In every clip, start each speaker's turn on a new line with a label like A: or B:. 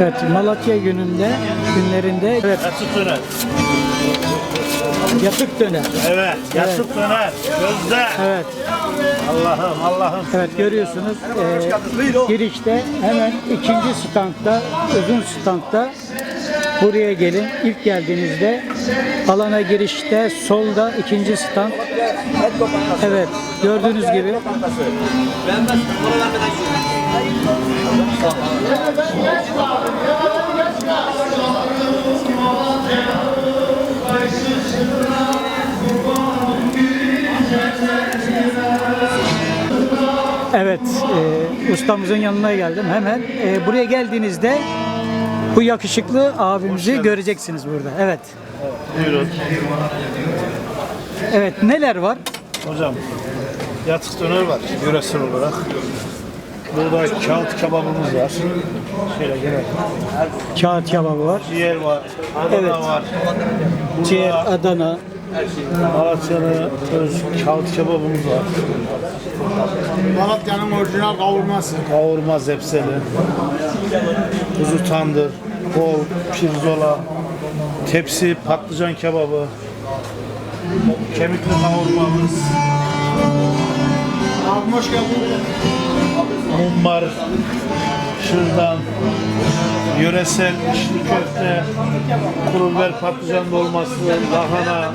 A: Evet, Malatya gününde, günlerinde evet,
B: Yatık döner.
A: yatık döner.
B: Evet. Yatık döner. Gözde.
A: Evet,
B: Allah'ım Allah'ım.
A: evet görüyorsunuz e, girişte hemen ikinci standta, uzun standta buraya gelin. İlk geldiğinizde alana girişte solda ikinci stand. Evet, gördüğünüz gibi Evet, e, ustamızın yanına geldim. Hemen e, buraya geldiğinizde bu yakışıklı abimizi göreceksiniz burada. Evet.
B: Buyurun.
A: Evet, neler var?
B: Hocam yatık döner var yöresel olarak. Burada kağıt kebabımız var. Şöyle gelelim.
A: Kağıt kebabı var.
B: Ciğer var. Adana
A: Evet.
B: var.
A: Ciğer,
B: Burada
A: Adana.
B: Malatya'nın öz kağıt kebabımız var.
C: Malatya'nın orijinal kavurması.
B: Kavurma zepseli. Kuzu tandır. Kol, pirzola. Tepsi patlıcan kebabı. Kemikli kavurmamız.
C: Abi hoş geldin.
B: Mumbar, şırdan, yöresel içli köfte, kuru biber patlıcan dolması, lahana,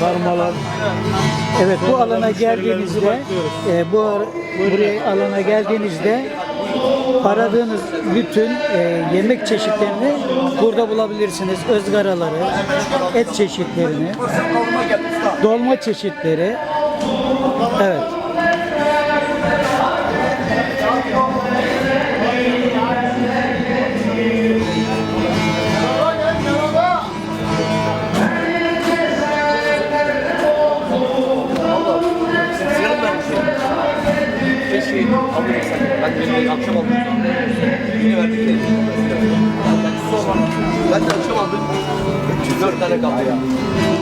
B: sarmalar.
A: Evet, bu alana geldiğinizde, e, bu buraya alana geldiğinizde aradığınız bütün e, yemek çeşitlerini burada bulabilirsiniz. Özgaraları, et çeşitlerini, dolma çeşitleri. Evet.
D: Keşke alırsak. Ben benim akşam aldım. Yine verdik de. Ben sonra. Ben de akşam aldım. 304 tane kaldı ya.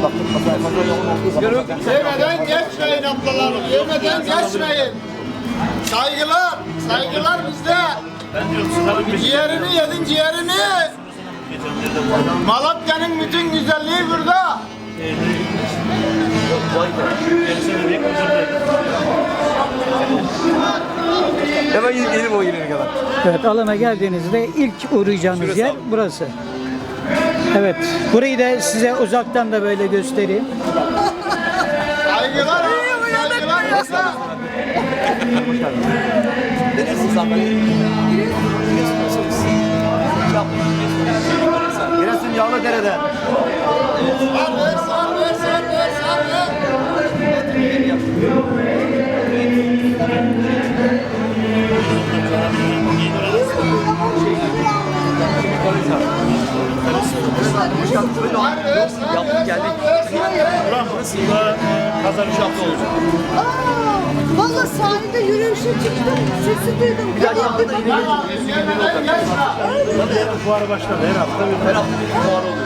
D: Baktım masaya fazla yoğun Sigara yok.
C: Yemeden geçmeyin ablalarım. Yemeden geçmeyin. Saygılar. Saygılar bizde.
B: Ben diyorum bir
C: Ciğerini yedin ciğerini. Malatya'nın bütün güzelliği burada.
D: Hemen yedim o gelene kadar.
A: Evet, alana geldiğinizde ilk uğrayacağınız yer burası. Evet, burayı da size uzaktan da böyle göstereyim.
C: Saygılar. Saygılar bizde.
D: Ne dersin sen ben? Giresun yağlı derede.
C: Ver ver ver Ver ver sar
D: Yaptık
C: ver
D: geldik.
B: Buram burada kazanış hafta olacak.
E: Aa, Valla sahilde yürüyüşe çıktım. Sesi duydum.
D: Bir daha yanında yine
C: geçme.
B: Fuarı başladı her hafta bir
D: her hafta bir fuar oluyor.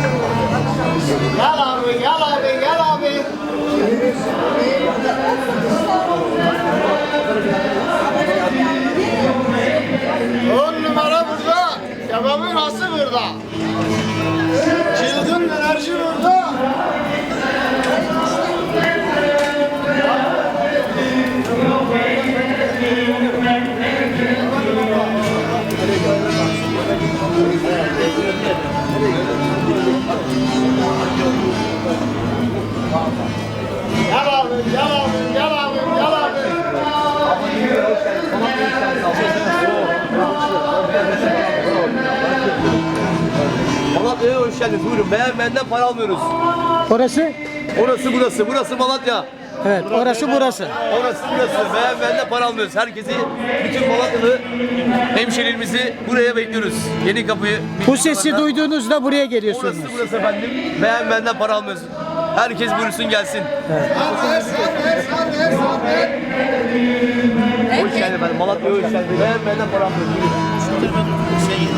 C: Abi gel abi gel abi. On numara burada. Kebabın hası burada. Çılgın enerji burada.
D: Malatya'ya hoş geldiniz. Buyurun beğenmeyenden para almıyoruz.
A: Orası?
D: Orası burası. Burası Malatya.
A: Evet, orası burası.
D: Orası burası. Beğenmeyenden para almıyoruz. Herkesi, bütün Malatyalı hemşehrilerimizi buraya bekliyoruz. Yeni kapıyı.
A: Bu sesi duyduğunuzda buraya geliyorsunuz.
D: Orası burası efendim. Beğenmeyenden para almıyoruz. Herkes buyursun gelsin.
C: Sar
D: ölçendi ben. Malatya'ya ölçendi. Beğenmeden param yok. Şey,